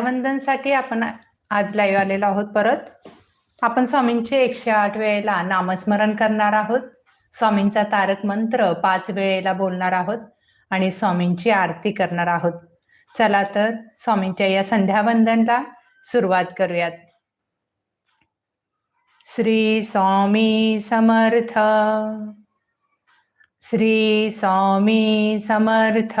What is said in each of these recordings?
वंदनसाठी आपण आज लाईव्ह आलेलो आहोत परत. आपण स्वामींचे एकशे आठ वेळेला नामस्मरण करणार आहोत. स्वामींचा तारक मंत्र पाच वेळेला बोलणार आहोत आणि स्वामींची आरती करणार आहोत. चला तर स्वामींच्या या संध्यावंदनला सुरुवात करूयात. श्री स्वामी समर्थ. श्री स्वामी समर्थ.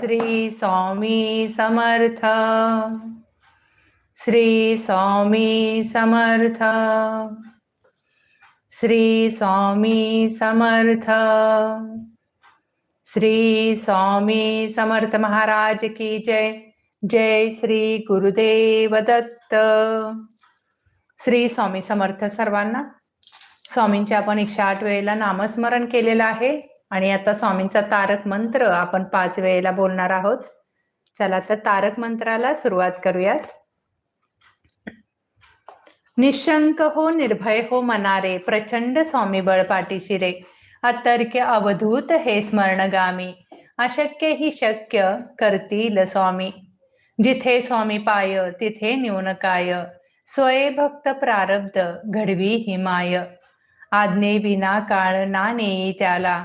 श्री स्वामी समर्थ। श्री स्वामी समर्थ। श्री स्वामी समर्थ। श्री स्वामी समर्थ। महाराज की जय। जय श्री गुरुदेव दत्त। श्री स्वामी समर्थ सर्वांना स्वामींच्या आपण एकशे आठ वेळेला नामस्मरण केलेलं आहे. आणि आता स्वामींचा तारक मंत्र आपण पाच वेळेला बोलणार आहोत. चला तर तारक मंत्राला सुरुवात करूयात. निशंक हो निर्भय हो मनारे प्रचंड स्वामी बळ पाठीशी रे अतर्क्य अवधूत हे स्मरणगामी अशक्य ही शक्य करतील स्वामी. जिथे स्वामी पाय तिथे न्यूनकाय स्वय भक्त प्रारब्ध घडवी हिमाय आज्ञे विना काळ ना नेई त्याला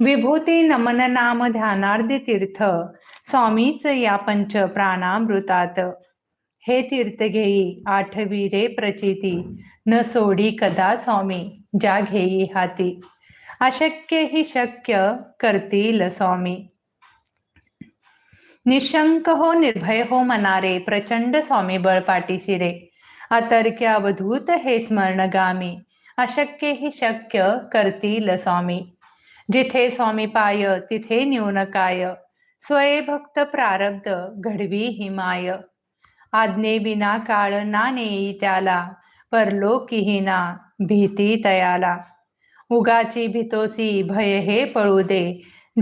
विभूती नमन नाम ध्यानार्दी तीर्थ. स्वामीच या पंच प्राणामृतात. हे तीर्थ घेई आठवी रे प्रचिती. न सोडी कदा स्वामी ज्या घेई हाती. अशक्य ही शक्य करतील स्वामी. निशंक हो निर्भय हो मनारे प्रचंड स्वामी बळ पाठीशी अतर्क्य अवधूत हे स्मरणगामी. अशक्य ही शक्य करतील स्वामी. जिथे स्वामी पाय तिथे न्यून काय. स्वये भक्त प्रारब्ध घडवी हिमाय आज्ञे विना काळ ना नेई त्याला परलोकिहिना भीती तयाला. उगाची भितोसी भय हे पळू दे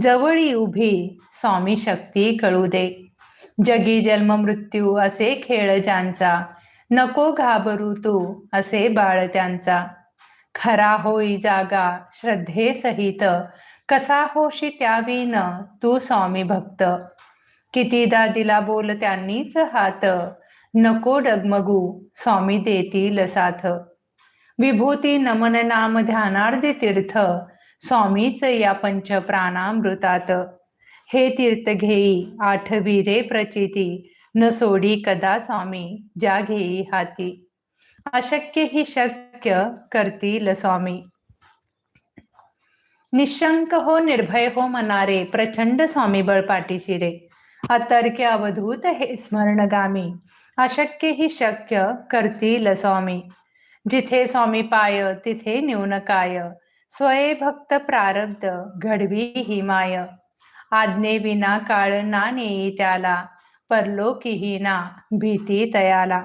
जवळी उभी स्वामी शक्ती कळू दे. जगी जन्म मृत्यू असे खेळ ज्यांचा नको घाबरू तू असे बाळ त्यांचा. खरा होई जागा श्रद्धे सहित कसा होशी त्यावीन तू स्वामी भक्त. कितीदा दिला बोल त्यांनीच हात नको डगमगू स्वामी देतील साथ. विभूती नमन नाम ध्यानार्ध तीर्थ स्वामीच या पंच प्राणामृतात हे तीर्थ घेई आठवी रे प्रचिती न सोडी कदा स्वामी ज्या घेई हाती. अशक्य ही शक्य करतील स्वामी निशंक हो निर्भय हो मनारे प्रचंड स्वामी बळ पाठीशी रे अतर्क्य अवधूत हे स्मरणगामी. अशक्य ही शक्य करतील स्वामी जिथे स्वामी पाय तिथे न्यूनकाय स्वये भक्त प्रारब्ध घडवी ही माय. आज्ञे विना काळ ना नेई त्याला. परलोकी ही ना भीती तयाला.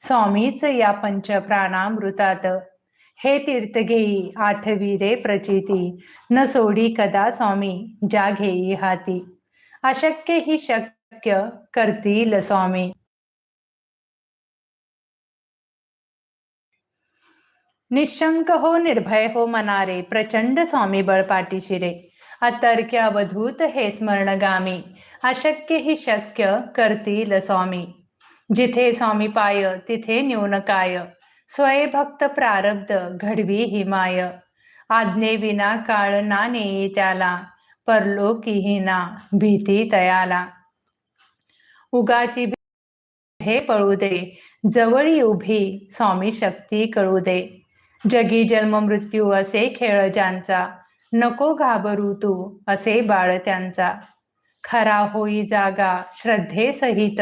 स्वामीच या पंच प्राणामृतात. हे तीर्थ घेई आठवी रे प्रचिती. न सोडी कदा स्वामी ज्या घेई हाती. अशक्य ही शक्य करतील स्वामी. निशंक हो निर्भय हो मनारे प्रचंड स्वामी बळ पाठीशी अतर्क्य अवधूत हे स्मरणगामी. अशक्य ही शक्य करतील स्वामी. जिथे स्वामी पाय तिथे न्यून काय. भक्त प्रारब्ध घडवी हिमाय आज्ञे विना काळ ना नेई त्याला परलोकी ना भीती तयाला उगाची हे पळू दे जवळी उभी स्वामी शक्ती कळू दे. जगी जन्म मृत्यू असे खेळ ज्यांचा नको घाबरू तू असे बाळ त्यांचा. खरा होई जागा श्रद्धे सहित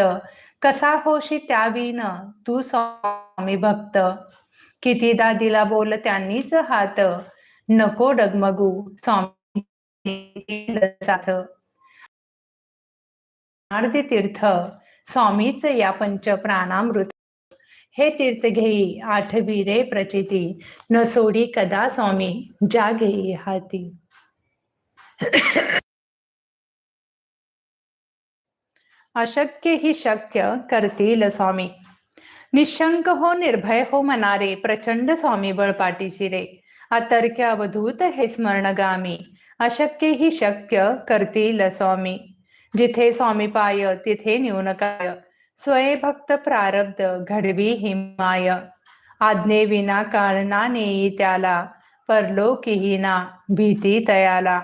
कसा होशी त्याविन? तू स्वामी भक्त. कितीदा दिला बोल त्यांनीच हात. नको डगमगू स्वामी साथ. तीर्थ. स्वामीच या पंच प्राणामृत. हे तीर्थ घेई आठवी रे प्रचिती. न सोडी कदा स्वामी ज्या घेई हाती. अशक्य ही शक्य करतील स्वामी. निशंक हो निर्भय हो मनारे प्रचंड स्वामी बळ पाठीशी रे अतर्क्य अवधूत हे स्मरणगामी. अशक्य ही शक्य करतील स्वामी. जिथे स्वामी पाय तिथे न्यून काय. भक्त प्रारब्ध घडवी हिमाय. आज्ञे विना काळना नेई त्याला परलोकीही ना भीती तयाला.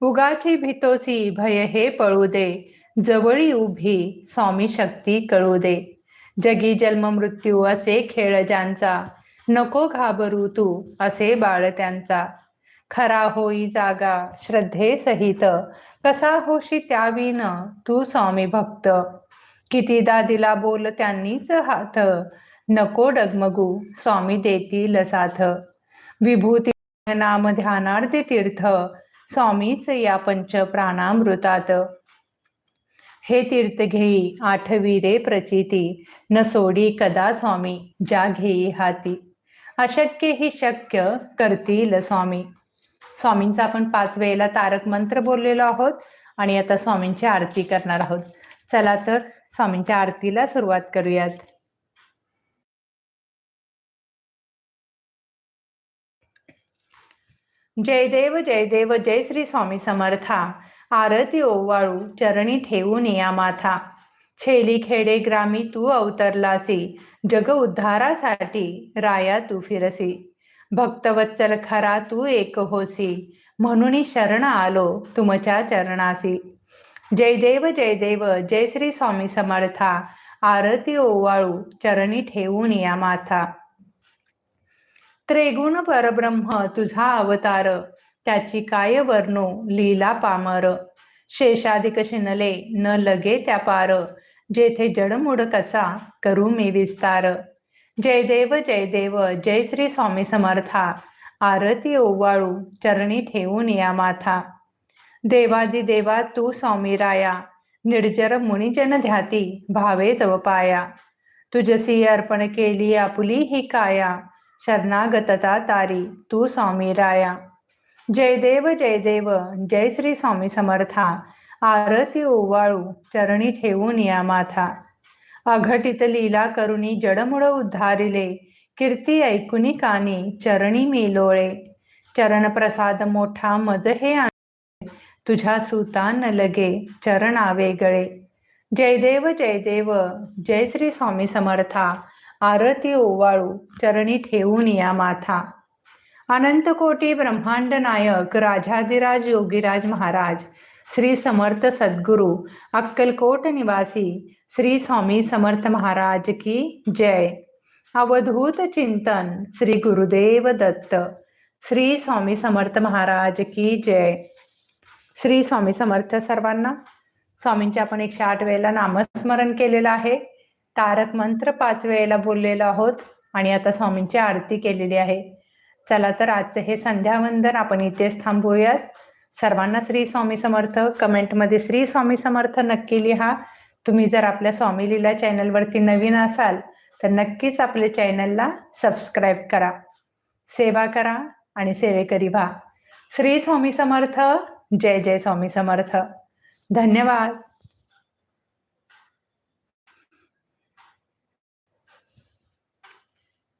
उगाची भीतोसी भय हे पळू दे. जवळी उभी स्वामी शक्ती कळू दे. जगी जन्म मृत्यू असे खेळ ज्यांचा. नको घाबरू तू असे बाळ त्यांचा. खरा होई जागा श्रद्धे सहित. कसा होशी त्याविन तू स्वामी भक्त. कितीदा दिला बोल त्यांनीच हात. नको डगमगू स्वामी देतील साथ. विभूती नाम ध्यानार्थ तीर्थ. स्वामीच या पंच प्राणामृतात हे तीर्थ घेई आठवी रे प्रचिती. न सोडी कदा स्वामी ज्या घेई हाती. अशक्य ही शक्य करतील स्वामी. स्वामींचा आपण पाच वेळेला तारक मंत्र बोललेलो आहोत आणि आता स्वामींची आरती करणार आहोत. चला तर स्वामींच्या आरतीला सुरुवात करूयात. जय देव जय देव जय श्री स्वामी समर्था. आरती ओवाळू चरणी ठेवून या माथा. छेली खेडे ग्रामी तू अवतरलासी. जग उद्धारासाठी राया तू फिरसी. भक्तवत्सल खरा तू एक होसी. म्हणून शरण आलो तुमच्या चरणासी. जय देव जय देव जय श्री स्वामी समर्था. आरती ओवाळू चरणी ठेवून या माथा. त्रिगुण परब्रह्म तुझा अवतार. त्याची काय वर्णो? लीला पामर. शेषाधिक शिनले न लगे त्या पार. जेथे जडमुड कसा करू मी विस्तार. जय देव जय देव जय श्री स्वामी समर्था. आरती ओवाळू चरणी ठेवून या माथा. देवादी देवा तू स्वामी राया. निर्जर मुनिजन ध्याती भावे तव पाया तुझसी अर्पण केली आपुली ही काया. शरणागतता तारी तू स्वामी राया. जय देव जय देव जय श्री स्वामी समर्था आरती ओवाळू चरणी ठेवून या माथा. अघटित लीला करुणी जडमुळ उद्धारिले कीर्ती ऐकुनी कानी चरणी मिलोळे. चरण प्रसाद मोठा मज हे तुझ्या सुतान न लगे चरण वेगळे जय देव जय देव जय श्री स्वामी समर्था आरती ओवाळू चरणी ठेवून या माथा. अनंत कोटी ब्रह्मांड नायक राजाधिराज योगीराज महाराज श्री समर्थ सद्गुरु अक्कलकोट निवासी श्री स्वामी समर्थ महाराज की जय. अवधूत चिंतन श्री गुरुदेव दत्त श्री स्वामी समर्थ महाराज की जय. श्री स्वामी समर्थ सर्वांना स्वामींचे आपण एकशे आठ वेळेला नामस्मरण केलेलं आहे. तारक मंत्र पाच वेळेला बोललेलो आहोत आणि आता स्वामींची आरती केलेली आहे. चला तर आजचं हे संध्यावंदन आपण इथेच थांबूयात. सर्वांना श्री स्वामी समर्थ. कमेंटमध्ये श्री स्वामी समर्थ नक्की लिहा. तुम्ही जर आपल्या स्वामी लीला चॅनलवरती नवीन असाल तर नक्कीच आपल्या चॅनलला सबस्क्राईब करा. सेवा करा आणि सेवेकरी व्हा. श्री स्वामी समर्थ. जय जय स्वामी समर्थ. धन्यवाद.